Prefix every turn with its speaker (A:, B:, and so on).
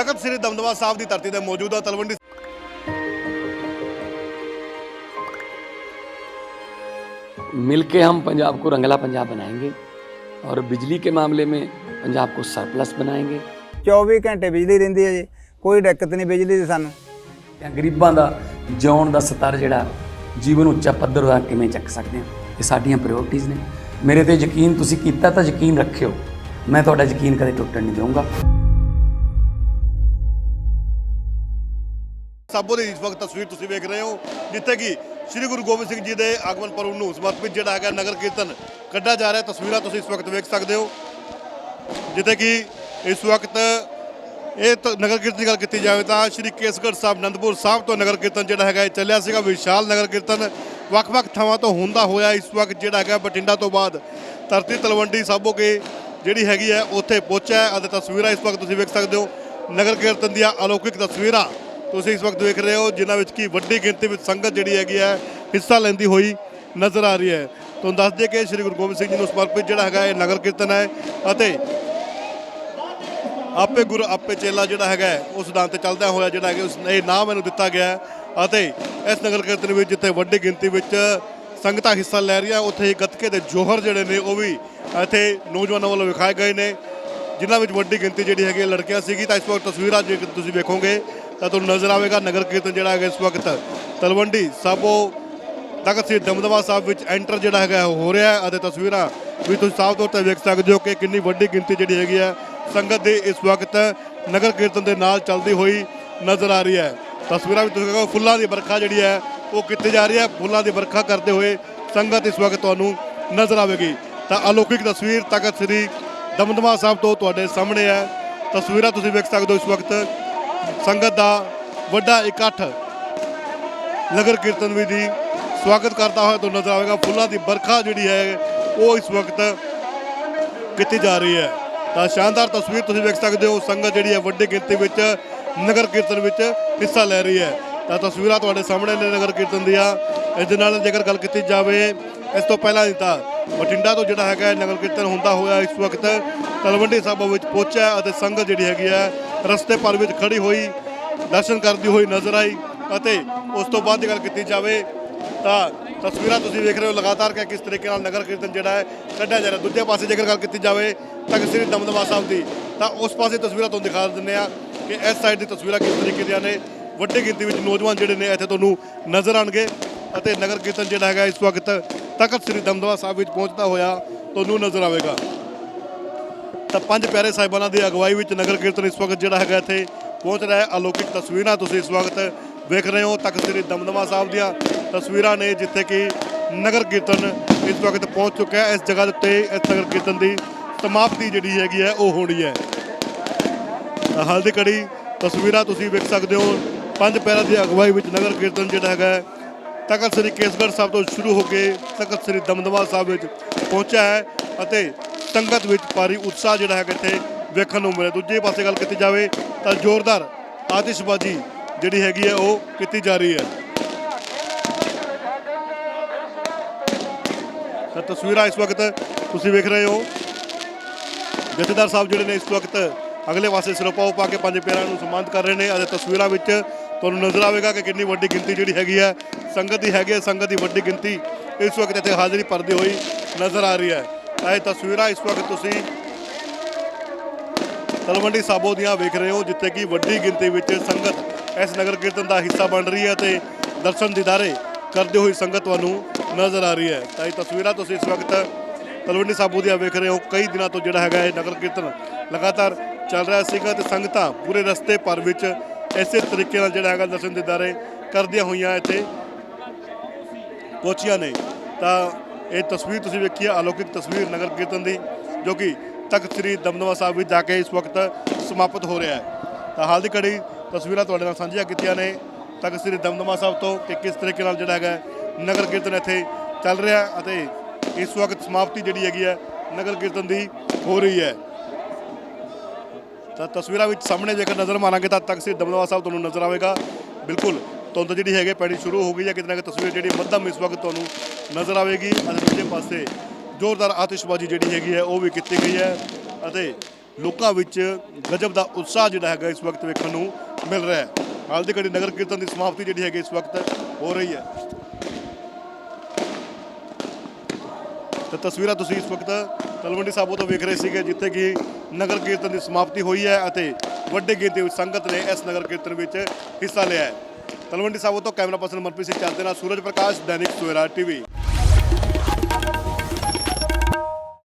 A: ਤਖਤ ਸ੍ਰੀ ਦਮਦਮਾ ਸਾਹਿਬ ਦੀ ਧਰਤੀ ਤੇ ਮੌਜੂਦ ਹਾਂ ਤਲਵੰਡੀ
B: मिल के हम पंजाब को रंगला पंजाब बनाएंगे और बिजली के मामले में पंजाब को सरप्लस बनाएंगे
C: 24 ਘੰਟੇ ਬਿਜਲੀ ਰਹਿੰਦੀ ਹੈ ਜੀ ਕੋਈ ਦਿੱਕਤ ਨਹੀਂ ਬਿਜਲੀ ਦੀ ਸਾਨੂੰ
B: ਜਾਂ ਗਰੀਬਾਂ ਦਾ ਜਿਉਣ ਦਾ ਸਤਰ ਜਿਹੜਾ ਜੀਵਨ ਉੱਚਾ ਪੱਧਰ ਦਾ ਕਿਵੇਂ ਚੱਕ ਸਕਦੇ ਹਾਂ ਇਹ ਸਾਡੀਆਂ ਪ੍ਰਾਇੋਰਟੀਆਂ ਨੇ ਮੇਰੇ ਤੇ ਯਕੀਨ ਤੁਸੀਂ ਕੀਤਾ ਤਾਂ ਯਕੀਨ ਰੱਖਿਓ ਮੈਂ ਤੁਹਾਡਾ ਯਕੀਨ ਕਦੇ ਟੁੱਟਣ ਨਹੀਂ ਦਊਂਗਾ
A: ਸਾਬੋ ਦੀ ਇਸ ਵਕਤ ਤਸਵੀਰ ਤੁਸੀਂ ਵੇਖ ਰਹੇ ਹੋ, ਜਿੱਥੇ ਕਿ ਸ੍ਰੀ ਗੁਰੂ ਗੋਬਿੰਦ ਸਿੰਘ ਜੀ ਦੇ ਆਗਮਨ ਪਰਵ ਨੂੰ ਸਮਰਪਿਤ ਜਿਹੜਾ ਹੈਗਾ ਨਗਰ ਕੀਰਤਨ ਕੱਢਿਆ ਜਾ ਰਿਹਾ। ਤਸਵੀਰਾਂ ਤੁਸੀਂ ਇਸ ਵਕਤ ਵੇਖ ਸਕਦੇ ਹੋ, ਜਿੱਥੇ ਕਿ ਇਸ ਵਕਤ ਇਹ ਤ- ਨਗਰ ਕੀਰਤਨ ਦੀ ਗੱਲ ਕੀਤੀ ਜਾਵੇ ਤਾਂ ਸ੍ਰੀ ਕੇਸਗੜ੍ਹ ਸਾਹਿਬ, ਅਨੰਦਪੁਰ ਸਾਹਿਬ ਤੋਂ ਨਗਰ ਕੀਰਤਨ ਜਿਹੜਾ ਹੈਗਾ ਇਹ ਚੱਲਿਆ ਸੀਗਾ। ਵਿਸ਼ਾਲ ਨਗਰ ਕੀਰਤਨ ਵੱਖ-ਵੱਖ ਥਾਵਾਂ ਤੋਂ ਹੁੰਦਾ ਹੋਇਆ ਇਸ ਵਕਤ ਜਿਹੜਾ ਹੈਗਾ ਬਠਿੰਡਾ ਤੋਂ ਬਾਅਦ ਧਰਤੀ ਤਲਵੰਡੀ ਸਾਬੋ ਕੇ ਜਿਹੜੀ ਹੈਗੀ ਹੈ, ਉੱਥੇ ਪਹੁੰਚਿਆ ਅਤੇ ਤਸਵੀਰਾਂ ਇਸ ਵਕਤ ਤੁਸੀਂ ਵੇਖ ਸਕਦੇ ਹੋ। ਨਗਰ ਕੀਰਤਨ ਦੀਆਂ ਅਲੌਕਿਕ ਤਸਵੀਰਾਂ ਤੁਸੀਂ ਇਸ ਵਕਤ ਵੇਖ ਰਹੇ ਹੋ ਜਿਨ੍ਹਾਂ ਵਿੱਚ ਕੀ ਵੱਡੀ ਗਿਣਤੀ ਵਿੱਚ ਸੰਗਤ ਜਿਹੜੀ ਹੈਗੀ ਹੈ ਹਿੱਸਾ ਲੈਂਦੀ ਹੋਈ ਨਜ਼ਰ ਆ ਰਹੀ ਹੈ। ਤੁਹਾਨੂੰ ਦੱਸ ਦਈਏ ਕਿ ਸ੍ਰੀ ਗੁਰੂ ਗੋਬਿੰਦ ਸਿੰਘ ਜੀ ਨੂੰ ਸਮਰਪਿਤ ਜਿਹੜਾ ਹੈਗਾ ਇਹ ਨਗਰ ਕੀਰਤਨ ਹੈ ਅਤੇ ਆਪੇ ਗੁਰ ਆਪੇ ਚੇਲਾ ਜਿਹੜਾ ਹੈਗਾ ਹੈ, ਉਸ ਸਿਧਾਂਤ ਤੇ ਚੱਲਦਾ ਹੋਇਆ ਜਿਹੜਾ ਹੈਗਾ ਉਸ ਇਹ ਨਾਮ ਇਹਨੂੰ ਦਿੱਤਾ ਗਿਆ ਅਤੇ ਇਸ ਨਗਰ ਕੀਰਤਨ ਵਿੱਚ ਜਿੱਥੇ ਵੱਡੀ ਗਿਣਤੀ ਵਿੱਚ ਸੰਗਤਾਂ ਹਿੱਸਾ ਲੈ ਰਹੀਆਂ ਉੱਥੇ ਹੀ ਗੱਤਕੇ ਦੇ ਜੋਹਰ ਜਿਹੜੇ ਨੇ ਉਹ ਵੀ ਇੱਥੇ ਨੌਜਵਾਨਾਂ ਵੱਲੋਂ ਵਿਖਾਏ ਗਏ ਨੇ ਜਿਨ੍ਹਾਂ ਵਿੱਚ ਵੱਡੀ ਗਿਣਤੀ ਜਿਹੜੀ ਹੈਗੀ ਹੈ ਲੜਕੀਆਂ ਸੀਗੀ। ਤਾਂ ਇਸ ਵਕਤ ਤਸਵੀਰਾਂ ਜੇ ਤੁਸੀਂ ਵੇਖੋਗੇ ਤਾਂ ਤੁਹਾਨੂੰ ਨਜ਼ਰ ਆਵੇਗਾ ਨਗਰ ਕੀਰਤਨ ਜਿਹੜਾ ਹੈਗਾ ਇਸ ਵਕਤ ਤਲਵੰਡੀ ਸਾਬੋ ਤਖਤ ਸ੍ਰੀ ਦਮਦਮਾ ਸਾਹਿਬ ਵਿੱਚ ਐਂਟਰ ਜਿਹੜਾ ਹੈਗਾ ਉਹ ਹੋ ਰਿਹਾ ਹੈ ਅਤੇ ਤਸਵੀਰਾਂ ਵੀ ਤੁਸੀਂ ਸਾਫ਼ ਤੌਰ ਤੇ ਵੇਖ ਸਕਦੇ ਹੋ ਕਿ ਕਿੰਨੀ ਵੱਡੀ ਗਿਣਤੀ ਜਿਹੜੀ ਹੈਗੀ ਹੈ ਸੰਗਤ ਦੀ ਇਸ ਵਕਤ ਨਗਰ ਕੀਰਤਨ ਦੇ ਨਾਲ ਚੱਲਦੀ ਹੋਈ ਨਜ਼ਰ ਆ ਰਹੀ ਹੈ। ਤਸਵੀਰਾਂ ਵੀ ਤੁਸੀਂ ਦੇਖੋ, ਫੁੱਲਾਂ ਦੀ ਵਰਖਾ ਜਿਹੜੀ ਹੈ ਉਹ ਕੀਤੀ ਜਾ ਰਹੀ ਹੈ। ਫੁੱਲਾਂ ਦੀ ਵਰਖਾ ਕਰਦੇ ਹੋਏ ਸੰਗਤ ਇਸ ਵਕਤ ਤੁਹਾਨੂੰ ਨਜ਼ਰ ਆਵੇਗੀ। ਤਾਂ ਅਲੌਕਿਕ ਤਸਵੀਰ ਤਖਤ ਸ੍ਰੀ ਦਮਦਮਾ ਸਾਹਿਬ ਤੋਂ ਤੁਹਾਡੇ ਸਾਹਮਣੇ ਹੈ। ਤਸਵੀਰਾਂ ਤੁਸੀਂ ਵੇਖ ਸਕਦੇ ਹੋ ਇਸ ਵਕਤ। ਸੰਗਤ ਦਾ ਵੱਡਾ ਇਕੱਠ ਨਗਰ ਕੀਰਤਨ ਵੀ ਦੀ ਸਵਾਗਤ ਕਰਦਾ ਹੋਇਆ ਤੋਂ ਨਜ਼ਰ ਆਵੇਗਾ। ਫੁੱਲਾਂ ਦੀ ਵਰਖਾ ਜਿਹੜੀ ਹੈ, ਉਹ ਇਸ ਵਕਤ ਕੀਤੀ ਜਾ ਰਹੀ ਹੈ। ਤਾਂ ਸ਼ਾਨਦਾਰ ਤਸਵੀਰ ਤੁਸੀਂ ਵੇਖ ਸਕਦੇ ਹੋ, ਸੰਗਤ ਜਿਹੜੀ ਹੈ ਵੱਡੀ ਗਿਣਤੀ ਵਿੱਚ ਨਗਰ ਕੀਰਤਨ ਵਿੱਚ ਹਿੱਸਾ ਲੈ ਰਹੀ ਹੈ। ਤਾਂ ਤਸਵੀਰਾਂ ਤੁਹਾਡੇ ਸਾਹਮਣੇ ਨੇ ਨਗਰ ਕੀਰਤਨ ਦੀਆਂ। ਇਸ ਦੇ ਨਾਲ ਜੇਕਰ ਗੱਲ ਕੀਤੀ ਜਾਵੇ, ਇਸ ਤੋਂ ਪਹਿਲਾਂ ਦੀ ਤਾਂ ਬਠਿੰਡਾ ਤੋਂ ਜਿਹੜਾ ਹੈਗਾ ਨਗਰ ਕੀਰਤਨ ਹੁੰਦਾ ਹੋਇਆ ਇਸ ਵਕਤ ਤਲਵੰਡੀ ਸਾਹਿਬ ਵਿੱਚ ਪਹੁੰਚਿਆ ਅਤੇ ਸੰਗਤ ਜਿਹੜੀ ਹੈਗੀ ਹੈ ਰਸਤੇ ਪਰ ਵਿੱਚ ਖੜੀ ਹੋਈ, ਦਰਸ਼ਨ ਕਰਦੀ ਹੋਈ ਨਜ਼ਰ ਆਈ ਅਤੇ ਉਸ ਤੋਂ ਬਾਅਦ ਦੀ ਗੱਲ ਕੀਤੀ ਜਾਵੇ ਤਾਂ ਤਸਵੀਰਾਂ ਤੁਸੀਂ ਵੇਖ ਰਹੇ ਹੋ ਲਗਾਤਾਰ ਕਿ ਕਿਸ ਤਰੀਕੇ ਨਾਲ ਨਗਰ ਕੀਰਤਨ ਜਿਹੜਾ ਹੈ ਕੱਢਿਆ ਜਾ ਰਿਹਾ। ਦੂਜੇ ਪਾਸੇ ਜੇਕਰ ਗੱਲ ਕੀਤੀ ਜਾਵੇ ਤਾਂ ਸ੍ਰੀ ਦਮਦਮਾ ਸਾਹਿਬ ਦੀ, ਤਾਂ ਉਸ ਪਾਸੇ ਤਸਵੀਰਾਂ ਤੁਹਾਨੂੰ ਦਿਖਾ ਦਿੰਦੇ ਆ ਕਿ ਇਸ ਸਾਈਡ ਦੀ ਤਸਵੀਰਾਂ ਕਿਸ ਤਰੀਕੇ ਦੀਆਂ ਨੇ। ਵੱਡੀ ਗਿਣਤੀ ਵਿੱਚ ਨੌਜਵਾਨ ਜਿਹੜੇ ਨੇ ਇੱਥੇ ਤੁਹਾਨੂੰ ਨਜ਼ਰ ਆਣਗੇ ਅਤੇ ਨਗਰ ਕੀਰਤਨ ਜਿਹੜਾ ਹੈਗਾ ਇਸ ਵਕਤ ਤਖਤ ਸ੍ਰੀ ਦਮਦਮਾ ਸਾਹਿਬ ਵਿੱਚ ਪਹੁੰਚਦਾ ਹੋਇਆ ਤੁਹਾਨੂੰ ਨਜ਼ਰ ਆਵੇਗਾ। ਤਾਂ ਪੰਜ ਪਿਆਰੇ ਸਾਹਿਬਾਨਾਂ ਦੀ ਅਗਵਾਈ ਵਿੱਚ ਨਗਰ ਕੀਰਤਨ ਇਸ ਵਕਤ ਜਿਹੜਾ ਹੈਗਾ ਇੱਥੇ ਪਹੁੰਚ ਰਿਹਾ ਹੈ। ਅਲੌਕਿਕ ਤਸਵੀਰਾਂ ਤੁਸੀਂ ਇਸ ਵਕਤ ਵੇਖ ਰਹੇ ਹੋ। ਤਖਤ ਸ੍ਰੀ ਦਮਦਮਾ ਸਾਹਿਬ ਦੀਆਂ ਤਸਵੀਰਾਂ ਨੇ ਜਿੱਥੇ ਕਿ ਨਗਰ ਕੀਰਤਨ ਇਸ ਵਕਤ ਪਹੁੰਚ ਚੁੱਕਿਆ ਹੈ। ਇਸ ਜਗ੍ਹਾ ਦੇ ਉੱਤੇ ਇਸ ਨਗਰ ਕੀਰਤਨ ਦੀ ਸਮਾਪਤੀ ਜਿਹੜੀ ਹੈਗੀ ਹੈ, ਉਹ ਹੋਣੀ ਹੈ। ਤਾਂ ਹਾਲ ਦੀ ਘੜੀ ਤਸਵੀਰਾਂ ਤੁਸੀਂ ਵੇਖ ਸਕਦੇ ਹੋ। ਪੰਜ ਪੈਰਾਂ ਦੀ ਅਗਵਾਈ ਵਿੱਚ ਨਗਰ ਕੀਰਤਨ ਜਿਹੜਾ ਹੈਗਾ ਤਖਤ ਸ੍ਰੀ ਕੇਸਗੜ੍ਹ ਸਾਹਿਬ ਤੋਂ ਸ਼ੁਰੂ ਹੋ ਕੇ ਤਖਤ ਸ੍ਰੀ ਦਮਦਮਾ ਸਾਹਿਬ ਵਿੱਚ ਪਹੁੰਚਿਆ ਹੈ ਅਤੇ ਸੰਗਤ ਵਿੱਚ ਭਾਰੀ ਉਤਸ਼ਾਹ ਜਿਹੜਾ ਹੈਗਾ ਇੱਥੇ ਵੇਖਣ ਨੂੰ ਮਿਲਿਆ। ਦੂਜੇ ਪਾਸੇ ਗੱਲ ਕੀਤੀ ਜਾਵੇ ਤਾਂ ਜ਼ੋਰਦਾਰ ਆਤਿਸ਼ਬਾਜ਼ੀ ਜਿਹੜੀ ਹੈਗੀ ਹੈ ਉਹ ਕੀਤੀ ਜਾ ਰਹੀ ਹੈ। ਤਾਂ ਤਸਵੀਰਾਂ ਇਸ ਵਕਤ ਤੁਸੀਂ ਵੇਖ ਰਹੇ ਹੋ। ਜਥੇਦਾਰ ਸਾਹਿਬ ਜਿਹੜੇ ਨੇ ਇਸ ਵਕਤ ਅਗਲੇ ਪਾਸੇ ਸਿਰੋਪਾਓ ਪਾ ਕੇ ਪੰਜ ਪਿਆਰਾਂ ਨੂੰ ਸਨਮਾਨਿਤ ਕਰ ਰਹੇ ਨੇ। ਅਤੇ ਤਸਵੀਰਾਂ ਵਿੱਚ ਤੁਹਾਨੂੰ ਨਜ਼ਰ ਆਵੇਗਾ ਕਿ ਕਿੰਨੀ ਵੱਡੀ ਗਿਣਤੀ ਜਿਹੜੀ ਹੈਗੀ ਹੈ। ਸੰਗਤ ਦੀ ਹੈਗੀ ਹੈ, ਸੰਗਤ ਦੀ ਵੱਡੀ ਗਿਣਤੀ ਇਸ ਵਕਤ ਇੱਥੇ ਹਾਜ਼ਰੀ ਭਰਦੀ ਹੋਈ ਨਜ਼ਰ ਆ ਰਹੀ ਹੈ। ਇਹ ਤਸਵੀਰਾਂ ਇਸ ਵਕਤ ਤੁਸੀਂ ਤਲਵੰਡੀ ਸਾਬੋ ਦੀਆਂ ਵੇਖ ਰਹੇ ਹੋ, ਜਿੱਥੇ ਕਿ ਵੱਡੀ ਗਿਣਤੀ ਵਿੱਚ ਸੰਗਤ ਇਸ ਨਗਰ ਕੀਰਤਨ ਦਾ ਹਿੱਸਾ ਬਣ ਰਹੀ ਹੈ ਤੇ ਦਰਸ਼ਨ ਦੀਦਾਰੇ ਕਰਦੇ ਹੋਈ ਸੰਗਤ ਤੁਹਾਨੂੰ ਨਜ਼ਰ ਆ ਰਹੀ ਹੈ। ਤਾਂ ਇਹ ਤਸਵੀਰਾਂ ਤੁਸੀਂ ਇਸ ਵਕਤ ਤਲਵੰਡੀ ਸਾਬੋ ਦੀਆਂ ਵੇਖ ਰਹੇ ਹੋ। ਕਈ ਦਿਨਾਂ ਤੋਂ ਜਿਹੜਾ ਹੈਗਾ ਇਹ ਨਗਰ ਕੀਰਤਨ ਲਗਾਤਾਰ ਚੱਲ ਰਿਹਾ ਸੀਗਾ ਤੇ ਸੰਗਤਾਂ ਪੂਰੇ ਰਸਤੇ ਭਰ ਵਿੱਚ ਇਸੇ ਤਰੀਕੇ ਨਾਲ ਜਿਹੜਾ ਹੈਗਾ ਦਰਸ਼ਨ ਦੀਦਾਰੇ ਕਰਦੀਆਂ ਹੋਈਆਂ ਇੱਥੇ ਪਹੁੰਚੀਆਂ ਨੇ। ਤਾਂ ਇਹ ਤਸਵੀਰ ਤੁਸੀਂ ਵੇਖੀ ਹੈ ਅਲੌਕਿਕ ਤਸਵੀਰ ਨਗਰ ਕੀਰਤਨ ਦੀ, ਜੋ ਕਿ ਤਖਤ ਸ੍ਰੀ ਦਮਦਮਾ ਸਾਹਿਬ ਵਿੱਚ ਜਾ ਕੇ ਇਸ ਵਕਤ ਸਮਾਪਤ ਹੋ ਰਿਹਾ ਹੈ। ਤਾਂ ਹਾਲ ਦੀ ਘੜੀ ਤਸਵੀਰਾਂ ਤੁਹਾਡੇ ਨਾਲ ਸਾਂਝੀਆਂ ਕੀਤੀਆਂ ਨੇ, ਤਖਤ ਸ੍ਰੀ ਦਮਦਮਾ ਸਾਹਿਬ ਤੋਂ ਕਿ ਕਿਸ ਤਰੀਕੇ ਨਾਲ ਜਿਹੜਾ ਹੈਗਾ ਨਗਰ ਕੀਰਤਨ ਇੱਥੇ ਚੱਲ ਰਿਹਾ ਅਤੇ ਇਸ ਵਕਤ ਸਮਾਪਤੀ ਜਿਹੜੀ ਹੈਗੀ ਹੈ, ਨਗਰ ਕੀਰਤਨ ਦੀ ਹੋ ਰਹੀ ਹੈ। ਤਾਂ ਤਸਵੀਰਾਂ ਵਿੱਚ ਸਾਹਮਣੇ ਜੇਕਰ ਨਜ਼ਰ ਮਾਰਾਂਗੇ ਤਾਂ ਤਖਤ ਸ੍ਰੀ ਦਮਦਮਾ ਸਾਹਿਬ ਤੁਹਾਨੂੰ ਨਜ਼ਰ ਆਵੇਗਾ। ਬਿਲਕੁਲ ਧੁੰਦ ਜਿਹੜੀ ਹੈਗੀ ਪੈਣੀ ਸ਼ੁਰੂ ਹੋ ਗਈ ਹੈ, ਕਿਤੇ ਨਾ ਕਿਤੇ ਤਸਵੀਰ ਜਿਹੜੀ ਮੱਧਮ ਇਸ ਵਕਤ ਤੁਹਾਨੂੰ ਨਜ਼ਰ ਆਵੇਗੀ ਅਤੇ ਦੂਜੇ ਪਾਸੇ ਜ਼ੋਰਦਾਰ ਆਤਿਸ਼ਬਾਜ਼ੀ ਜਿਹੜੀ ਹੈਗੀ ਹੈ, ਉਹ ਵੀ ਕੀਤੀ ਗਈ ਹੈ ਅਤੇ ਲੋਕਾਂ ਵਿੱਚ ਗਜਬ ਦਾ ਉਤਸ਼ਾਹ ਜਿਹੜਾ ਹੈਗਾ ਇਸ ਵਕਤ ਵੇਖਣ ਨੂੰ ਮਿਲ ਰਿਹਾ ਹੈ। ਹਾਲ ਦੀ ਘੜੀ ਨਗਰ ਕੀਰਤਨ ਦੀ ਸਮਾਪਤੀ ਜਿਹੜੀ ਹੈਗੀ ਇਸ ਵਕਤ ਹੋ ਰਹੀ ਹੈ। ਤਾਂ ਤਸਵੀਰਾਂ ਤੁਸੀਂ ਇਸ ਵਕਤ ਤਲਵੰਡੀ ਸਾਬੋ ਤੋਂ ਵੇਖ ਰਹੇ ਸੀਗੇ, ਜਿੱਥੇ ਕਿ ਨਗਰ ਕੀਰਤਨ ਦੀ ਸਮਾਪਤੀ ਹੋਈ ਹੈ ਅਤੇ ਵੱਡੇ ਗਿਣਤੀ ਵਿੱਚ ਸੰਗਤ ਨੇ ਇਸ ਨਗਰ ਕੀਰਤਨ ਵਿੱਚ ਹਿੱਸਾ ਲਿਆ ਹੈ। ਤਲਵੰਡੀ ਸਾਬੋ ਤੋਂ ਕੈਮਰਾ ਪਰਸਨ ਮਨਪ੍ਰੀਤ ਸਿੰਘ ਚਾਂਦੇ ਨਾਲ ਸੂਰਜ ਪ੍ਰਕਾਸ਼, ਦੈਨਿਕ ਸਵੇਰਾ ਟੀਵੀ।